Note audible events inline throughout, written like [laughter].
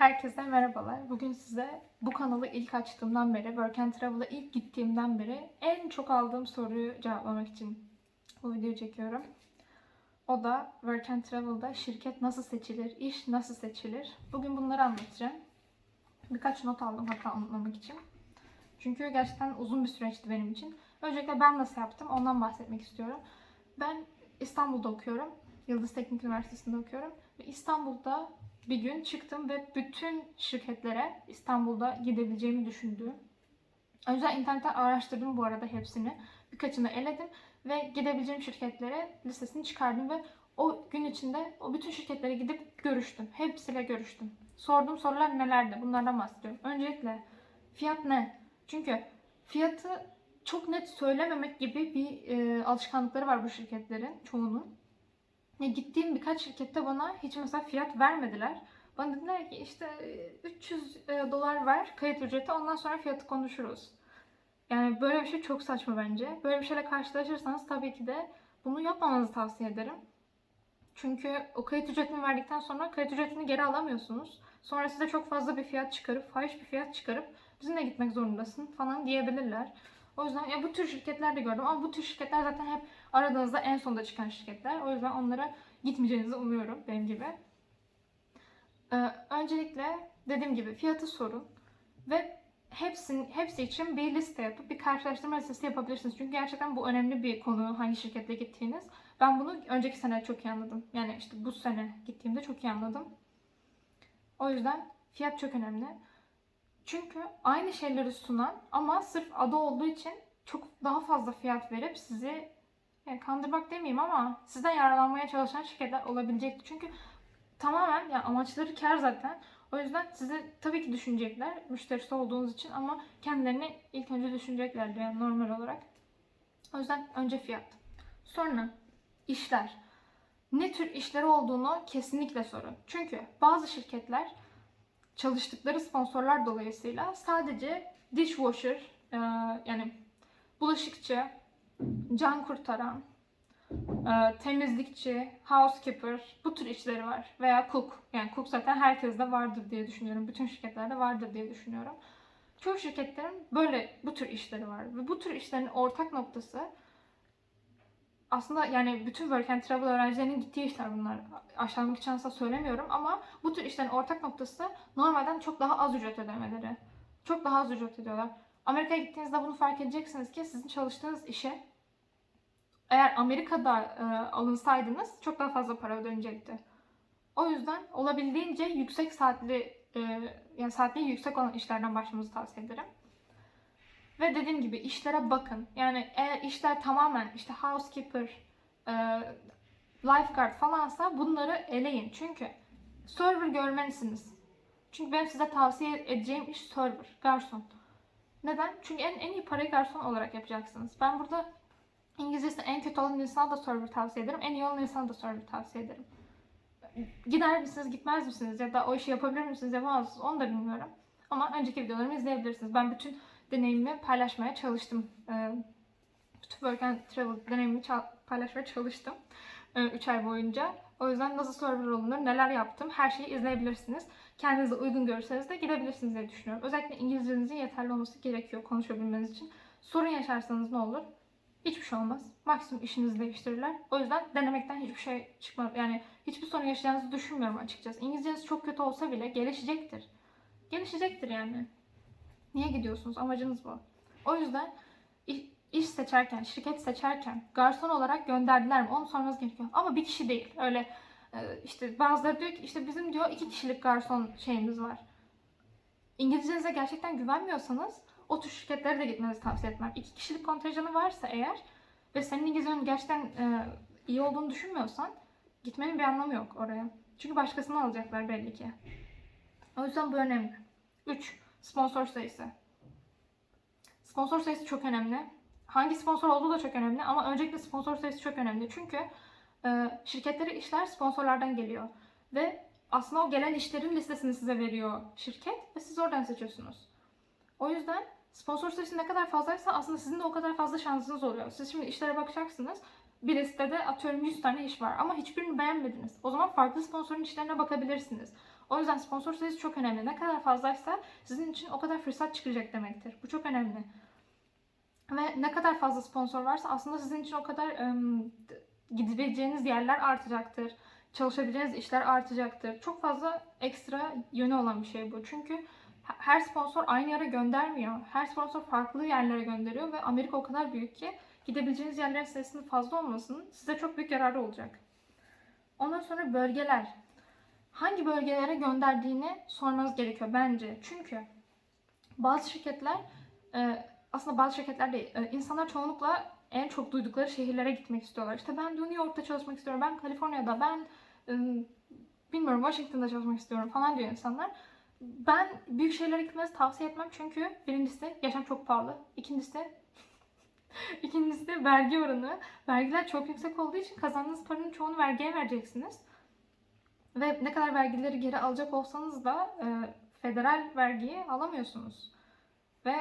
Herkese merhabalar. Bugün size bu kanalı ilk açtığımdan beri, Work and Travel'a ilk gittiğimden beri en çok aldığım soruyu cevaplamak için bu videoyu çekiyorum. O da Work and Travel'da şirket nasıl seçilir, iş nasıl seçilir? Bugün bunları anlatacağım. Birkaç not aldım hatta anlatmamak için. Çünkü gerçekten uzun bir süreçti benim için. Öncelikle ben nasıl yaptım ondan bahsetmek istiyorum. Ben İstanbul'da okuyorum. Yıldız Teknik Üniversitesi'nde okuyorum. Ve İstanbul'da bir gün çıktım ve bütün şirketlere İstanbul'da gidebileceğimi düşündüğüm. O yüzden internetten araştırdım bu arada hepsini. Birkaçını eledim ve gidebileceğim şirketlere listesini çıkardım ve o gün içinde o bütün şirketlere gidip görüştüm. Hepsiyle görüştüm. Sorduğum sorular nelerdi? Bunlardan bahsediyorum. Öncelikle fiyat ne? Çünkü fiyatı çok net söylememek gibi bir e, alışkanlıkları var bu şirketlerin çoğunun. Ya gittiğim birkaç şirkette bana hiç mesela fiyat vermediler. Bana dediler ki işte e, 300 e, dolar ver kayıt ücreti ondan sonra fiyatı konuşuruz. Yani böyle bir şey çok saçma bence. Böyle bir şeyle karşılaşırsanız tabii ki de bunu yapmamanızı tavsiye ederim. Çünkü o kayıt ücretini verdikten sonra kayıt ücretini geri alamıyorsunuz. Sonra size çok fazla bir fiyat çıkarıp, fahiş bir fiyat çıkarıp bizimle gitmek zorundasın falan diyebilirler. O yüzden ya bu tür şirketler de gördüm ama bu tür şirketler zaten hep aradığınızda en sonda çıkan şirketler. O yüzden onlara gitmeyeceğinizi umuyorum benim gibi. Ee, öncelikle dediğim gibi fiyatı sorun ve hepsinin hepsi için bir liste yapıp bir karşılaştırma listesi yapabilirsiniz. Çünkü gerçekten bu önemli bir konu hangi şirketle gittiğiniz. Ben bunu önceki sene çok iyi anladım. Yani işte bu sene gittiğimde çok iyi anladım. O yüzden fiyat çok önemli. Çünkü aynı şeyleri sunan ama sırf adı olduğu için çok daha fazla fiyat verip sizi yani kandırmak demeyeyim ama sizden yararlanmaya çalışan şirketler olabilecektir. Çünkü tamamen yani amaçları kar zaten. O yüzden sizi tabii ki düşünecekler müşterisi olduğunuz için ama kendilerini ilk önce düşüneceklerdir yani normal olarak. O yüzden önce fiyat. Sonra işler. Ne tür işleri olduğunu kesinlikle sorun. Çünkü bazı şirketler çalıştıkları sponsorlar dolayısıyla sadece dishwasher e, yani bulaşıkçı, can kurtaran, e, temizlikçi, housekeeper bu tür işleri var. Veya cook. Yani cook zaten herkeste vardır diye düşünüyorum. Bütün şirketlerde vardır diye düşünüyorum. Çoğu şirketlerin böyle bu tür işleri var. Ve bu tür işlerin ortak noktası aslında yani bütün work and travel öğrencilerinin gittiği işler bunlar. Aşağılamak için asla söylemiyorum ama bu tür işlerin ortak noktası normalden çok daha az ücret ödemeleri. Çok daha az ücret ödüyorlar. Amerika'ya gittiğinizde bunu fark edeceksiniz ki sizin çalıştığınız işe eğer Amerika'da e, alınsaydınız çok daha fazla para ödenecekti. O yüzden olabildiğince yüksek saatli e, yani saatliği yüksek olan işlerden başlamanızı tavsiye ederim. Ve dediğim gibi işlere bakın. Yani eğer işler tamamen işte housekeeper, e, lifeguard falansa bunları eleyin. Çünkü server görmelisiniz. Çünkü benim size tavsiye edeceğim iş server, garson. Neden? Çünkü en, en iyi parayı garson olarak yapacaksınız. Ben burada İngilizcesi en kötü olan insana da server tavsiye ederim. En iyi olan insana da server tavsiye ederim. Gider misiniz, gitmez misiniz? Ya da o işi yapabilir misiniz, yapamaz mısınız? Onu da bilmiyorum. Ama önceki videolarımı izleyebilirsiniz. Ben bütün deneyimimi paylaşmaya çalıştım. Bütün work and travel deneyimimi paylaşmaya çalıştım. 3 ay boyunca. O yüzden nasıl server olunur, neler yaptım her şeyi izleyebilirsiniz. Kendinize uygun görürseniz de gidebilirsiniz diye düşünüyorum. Özellikle İngilizcenizin yeterli olması gerekiyor konuşabilmeniz için. Sorun yaşarsanız ne olur? Hiçbir şey olmaz. Maksimum işinizi değiştirirler. O yüzden denemekten hiçbir şey çıkmadı. Yani hiçbir sorun yaşayacağınızı düşünmüyorum açıkçası. İngilizceniz çok kötü olsa bile gelişecektir. Gelişecektir yani. Niye gidiyorsunuz? Amacınız bu. O yüzden iş seçerken, şirket seçerken garson olarak gönderdiler mi? Onu sormanız gerekiyor. Ama bir kişi değil. Öyle işte bazıları diyor ki işte bizim diyor iki kişilik garson şeyimiz var. İngilizcenize gerçekten güvenmiyorsanız o tür şirketlere de gitmenizi tavsiye etmem. İki kişilik kontenjanı varsa eğer ve senin İngilizcenin gerçekten e, iyi olduğunu düşünmüyorsan gitmenin bir anlamı yok oraya. Çünkü başkasını alacaklar belli ki. O yüzden bu önemli. 3. Sponsor sayısı. Sponsor sayısı çok önemli. Hangi sponsor olduğu da çok önemli ama öncelikle sponsor sayısı çok önemli. Çünkü e, şirketleri işler sponsorlardan geliyor. Ve aslında o gelen işlerin listesini size veriyor şirket ve siz oradan seçiyorsunuz. O yüzden sponsor sayısı ne kadar fazlaysa aslında sizin de o kadar fazla şansınız oluyor. Siz şimdi işlere bakacaksınız. Bir listede atıyorum 100 tane iş var ama hiçbirini beğenmediniz. O zaman farklı sponsorun işlerine bakabilirsiniz. O yüzden sponsor sayısı çok önemli. Ne kadar fazlaysa sizin için o kadar fırsat çıkacak demektir. Bu çok önemli. Ve ne kadar fazla sponsor varsa aslında sizin için o kadar ım, gidebileceğiniz yerler artacaktır. Çalışabileceğiniz işler artacaktır. Çok fazla ekstra yönü olan bir şey bu. Çünkü her sponsor aynı yere göndermiyor. Her sponsor farklı yerlere gönderiyor ve Amerika o kadar büyük ki gidebileceğiniz yerlerin sayısının fazla olmasının size çok büyük yararı olacak. Ondan sonra bölgeler. Hangi bölgelere gönderdiğini sormanız gerekiyor bence. Çünkü bazı şirketler e, aslında bazı şirketler değil. e, insanlar çoğunlukla en çok duydukları şehirlere gitmek istiyorlar. İşte ben New York'ta çalışmak istiyorum. Ben Kaliforniya'da, ben e, bilmiyorum Washington'da çalışmak istiyorum falan diyor insanlar. Ben büyük şehirlere gitmenizi tavsiye etmem çünkü birincisi yaşam çok pahalı. İkincisi [laughs] ikincisi vergi oranı. Vergiler çok yüksek olduğu için kazandığınız paranın çoğunu vergiye vereceksiniz. Ve ne kadar vergileri geri alacak olsanız da e, federal vergiyi alamıyorsunuz. Ve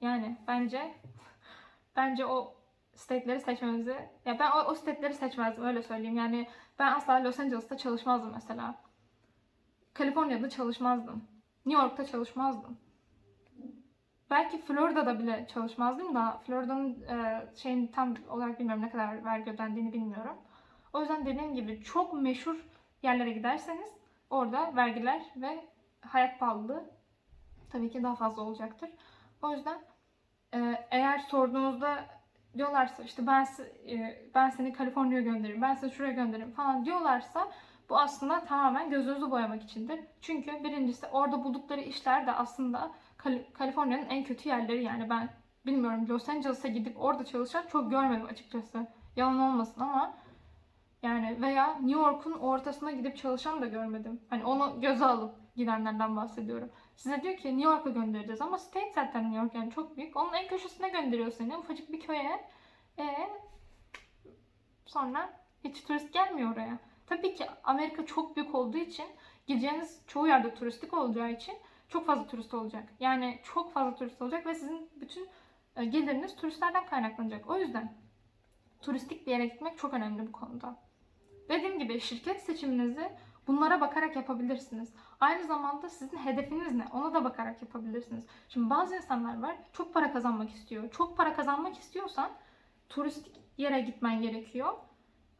yani bence [laughs] bence o state'leri seçmemizi ya ben o, o state'leri seçmezdim öyle söyleyeyim. Yani ben asla Los Angeles'ta çalışmazdım mesela. Kaliforniya'da çalışmazdım. New York'ta çalışmazdım. Belki Florida'da bile çalışmazdım da Florida'nın e, şeyini tam olarak bilmiyorum ne kadar vergi ödendiğini bilmiyorum. O yüzden dediğim gibi çok meşhur yerlere giderseniz orada vergiler ve hayat pahalılığı tabii ki daha fazla olacaktır. O yüzden e, eğer sorduğunuzda diyorlarsa işte ben e, ben seni Kaliforniya'ya göndereyim, ben seni şuraya göndereyim falan diyorlarsa bu aslında tamamen gözünüzü boyamak içindir. Çünkü birincisi orada buldukları işler de aslında Kal- Kaliforniya'nın en kötü yerleri yani ben bilmiyorum Los Angeles'a gidip orada çalışan çok görmedim açıkçası. Yalan olmasın ama yani veya New York'un ortasına gidip çalışan da görmedim. Hani onu göze alıp gidenlerden bahsediyorum. Size diyor ki New York'a göndereceğiz ama state zaten New York yani çok büyük. Onun en köşesine gönderiyor seni ufacık bir köye. E sonra hiç turist gelmiyor oraya. Tabii ki Amerika çok büyük olduğu için gideceğiniz çoğu yerde turistik olacağı için çok fazla turist olacak. Yani çok fazla turist olacak ve sizin bütün e, geliriniz turistlerden kaynaklanacak. O yüzden turistik bir yere gitmek çok önemli bu konuda. Dediğim gibi şirket seçiminizi bunlara bakarak yapabilirsiniz. Aynı zamanda sizin hedefiniz ne? Ona da bakarak yapabilirsiniz. Şimdi bazı insanlar var çok para kazanmak istiyor. Çok para kazanmak istiyorsan turistik yere gitmen gerekiyor.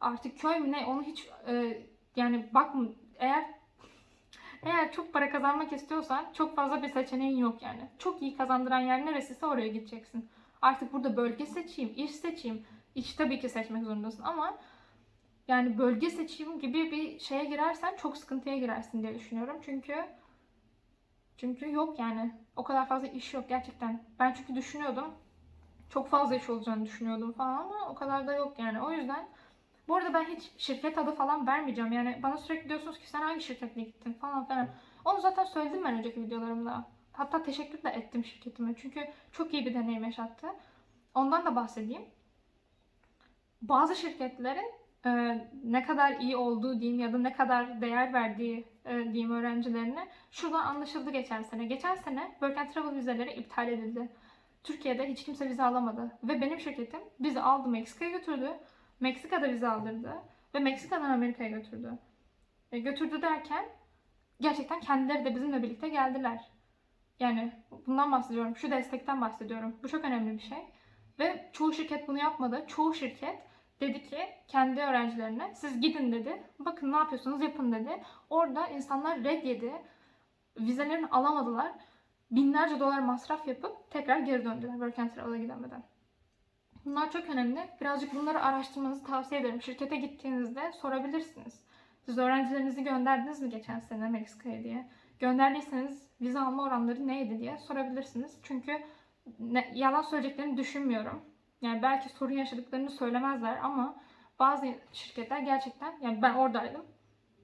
Artık köy mü ne onu hiç e, yani bakma eğer eğer çok para kazanmak istiyorsan çok fazla bir seçeneğin yok yani. Çok iyi kazandıran yer neresiyse oraya gideceksin. Artık burada bölge seçeyim, iş seçeyim. İş tabii ki seçmek zorundasın ama yani bölge seçeyim gibi bir şeye girersen çok sıkıntıya girersin diye düşünüyorum. Çünkü çünkü yok yani. O kadar fazla iş yok gerçekten. Ben çünkü düşünüyordum. Çok fazla iş olacağını düşünüyordum falan ama o kadar da yok yani. O yüzden bu arada ben hiç şirket adı falan vermeyeceğim. Yani bana sürekli diyorsunuz ki sen hangi şirketle gittin falan filan. Onu zaten söyledim ben önceki videolarımda. Hatta teşekkür de ettim şirketime. Çünkü çok iyi bir deneyim yaşattı. Ondan da bahsedeyim. Bazı şirketlerin e, ne kadar iyi olduğu diyeyim ya da ne kadar değer verdiği e, diyeyim öğrencilerine şuradan anlaşıldı geçen sene. Geçen sene Work and Travel vizeleri iptal edildi. Türkiye'de hiç kimse vize alamadı. Ve benim şirketim bizi aldı Meksika'ya götürdü. Meksika'da vize aldırdı. Ve Meksika'dan Amerika'ya götürdü. E, götürdü derken gerçekten kendileri de bizimle birlikte geldiler. Yani bundan bahsediyorum. Şu destekten bahsediyorum. Bu çok önemli bir şey. Ve çoğu şirket bunu yapmadı. Çoğu şirket dedi ki kendi öğrencilerine siz gidin dedi. Bakın ne yapıyorsunuz yapın dedi. Orada insanlar red yedi. Vizelerini alamadılar. Binlerce dolar masraf yapıp tekrar geri döndüler Work and gidemeden. Bunlar çok önemli. Birazcık bunları araştırmanızı tavsiye ederim. Şirkete gittiğinizde sorabilirsiniz. Siz öğrencilerinizi gönderdiniz mi geçen sene Meksika'ya diye? Gönderdiyseniz vize alma oranları neydi diye sorabilirsiniz. Çünkü ne, yalan söyleyeceklerini düşünmüyorum. Yani belki sorun yaşadıklarını söylemezler ama bazı şirketler gerçekten yani ben oradaydım.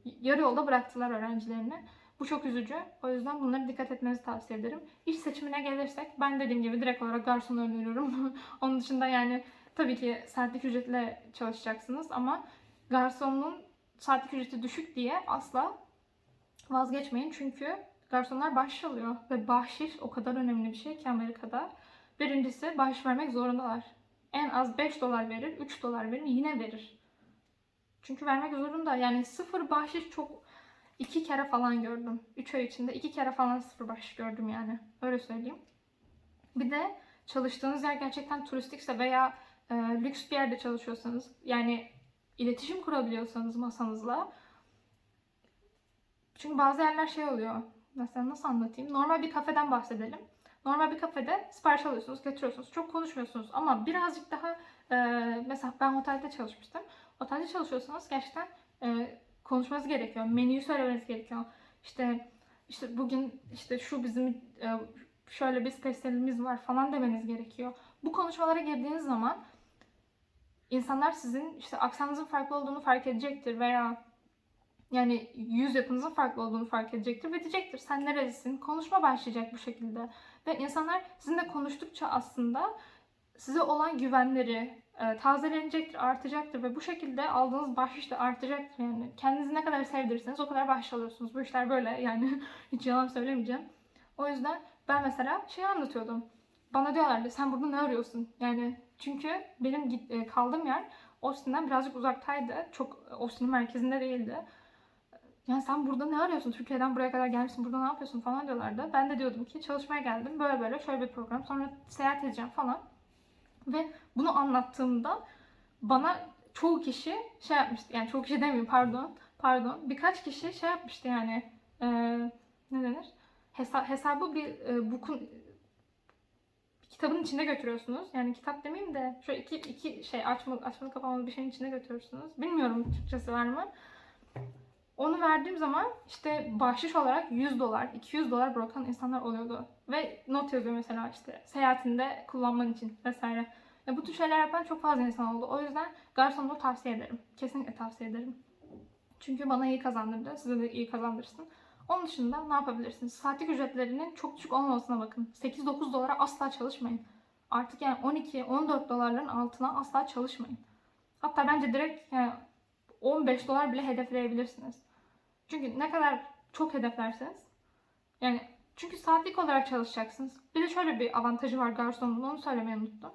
Yarı yolda bıraktılar öğrencilerini. Bu çok üzücü. O yüzden bunlara dikkat etmenizi tavsiye ederim. İş seçimine gelirsek ben dediğim gibi direkt olarak garson öneriyorum. [laughs] Onun dışında yani tabii ki saatlik ücretle çalışacaksınız ama garsonun saatlik ücreti düşük diye asla vazgeçmeyin. Çünkü garsonlar bahşiş alıyor ve bahşiş o kadar önemli bir şey ki Amerika'da. Birincisi bahşiş vermek zorundalar. En az 5 dolar verir, 3 dolar verir yine verir. Çünkü vermek zorunda. Yani sıfır bahşiş çok iki kere falan gördüm. Üç ay içinde iki kere falan sıfır baş gördüm yani. Öyle söyleyeyim. Bir de çalıştığınız yer gerçekten turistikse veya e, lüks bir yerde çalışıyorsanız yani iletişim kurabiliyorsanız masanızla çünkü bazı yerler şey oluyor. Mesela nasıl anlatayım? Normal bir kafeden bahsedelim. Normal bir kafede sipariş alıyorsunuz, getiriyorsunuz. Çok konuşmuyorsunuz ama birazcık daha e, mesela ben otelde çalışmıştım. Otelde çalışıyorsanız gerçekten e, konuşmanız gerekiyor. Menüyü söylemeniz gerekiyor. İşte işte bugün işte şu bizim e, şöyle bir spesiyelimiz var falan demeniz gerekiyor. Bu konuşmalara girdiğiniz zaman insanlar sizin işte aksanınızın farklı olduğunu fark edecektir veya yani yüz yapınızın farklı olduğunu fark edecektir ve diyecektir sen nerelisin? Konuşma başlayacak bu şekilde. Ve insanlar sizinle konuştukça aslında size olan güvenleri e, tazelenecektir, artacaktır ve bu şekilde aldığınız bahşiş de artacaktır yani. Kendinizi ne kadar sevdirirseniz o kadar bahşiş alıyorsunuz. Bu işler böyle [laughs] yani hiç yalan söylemeyeceğim. O yüzden ben mesela şey anlatıyordum. Bana diyorlardı sen burada ne arıyorsun? Yani çünkü benim e, kaldığım yer Austin'den birazcık uzaktaydı. Çok Austin'in merkezinde değildi. Yani sen burada ne arıyorsun? Türkiye'den buraya kadar gelmişsin. Burada ne yapıyorsun falan diyorlardı. Ben de diyordum ki çalışmaya geldim. Böyle böyle şöyle bir program. Sonra seyahat edeceğim falan. Ve bunu anlattığımda bana çoğu kişi şey yapmıştı. Yani çoğu kişi demeyeyim pardon. Pardon. Birkaç kişi şey yapmıştı yani. e, ne denir? Hesa- hesabı bir e, bukun kitabın içinde götürüyorsunuz. Yani kitap demeyeyim de şöyle iki, iki şey açmalı, açmalı kapamalı bir şeyin içine götürüyorsunuz. Bilmiyorum Türkçesi var mı? Onu verdiğim zaman işte bahşiş olarak 100 dolar, 200 dolar bırakan insanlar oluyordu. Ve not yazıyor mesela işte seyahatinde kullanman için vesaire. Ya bu tür şeyler yapan çok fazla insan oldu. O yüzden garsonluğu tavsiye ederim. Kesinlikle tavsiye ederim. Çünkü bana iyi kazandırdı. Size de iyi kazandırsın. Onun dışında ne yapabilirsiniz? Saatlik ücretlerinin çok düşük olmamasına bakın. 8-9 dolara asla çalışmayın. Artık yani 12-14 dolarların altına asla çalışmayın. Hatta bence direkt yani 15 dolar bile hedefleyebilirsiniz. Çünkü ne kadar çok hedeflerseniz yani çünkü saatlik olarak çalışacaksınız. Bir de şöyle bir avantajı var garsonun onu söylemeyi unuttum.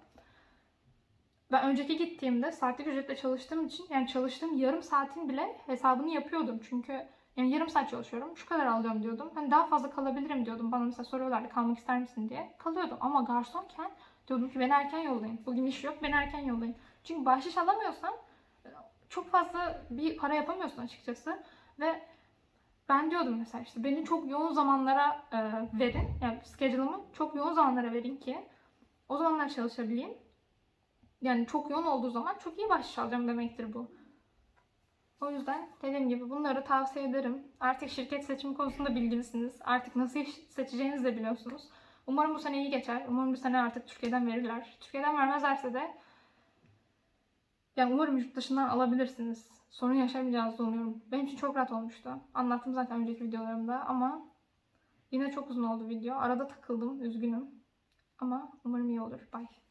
Ben önceki gittiğimde saatlik ücretle çalıştığım için yani çalıştığım yarım saatin bile hesabını yapıyordum. Çünkü yani yarım saat çalışıyorum. Şu kadar alıyorum diyordum. Hani daha fazla kalabilirim diyordum. Bana mesela soruyorlardı kalmak ister misin diye. Kalıyordum ama garsonken diyordum ki beni erken yollayın. Bugün iş yok beni erken yollayın. Çünkü bahşiş alamıyorsan çok fazla bir para yapamıyorsun açıkçası. Ve ben diyordum mesela işte beni çok yoğun zamanlara e, verin. Yani schedule'ımı çok yoğun zamanlara verin ki o zamanlar çalışabileyim. Yani çok yoğun olduğu zaman çok iyi bahşiş alacağım demektir bu. O yüzden dediğim gibi bunları tavsiye ederim. Artık şirket seçimi konusunda bilgilisiniz. Artık nasıl iş seçeceğinizi de biliyorsunuz. Umarım bu sene iyi geçer. Umarım bu sene artık Türkiye'den verirler. Türkiye'den vermezlerse de yani umarım yurt dışından alabilirsiniz. Sorun yaşamayacağınızı umuyorum. Benim için çok rahat olmuştu. Anlattım zaten önceki videolarımda ama yine çok uzun oldu video. Arada takıldım. Üzgünüm. Ama umarım iyi olur. Bye.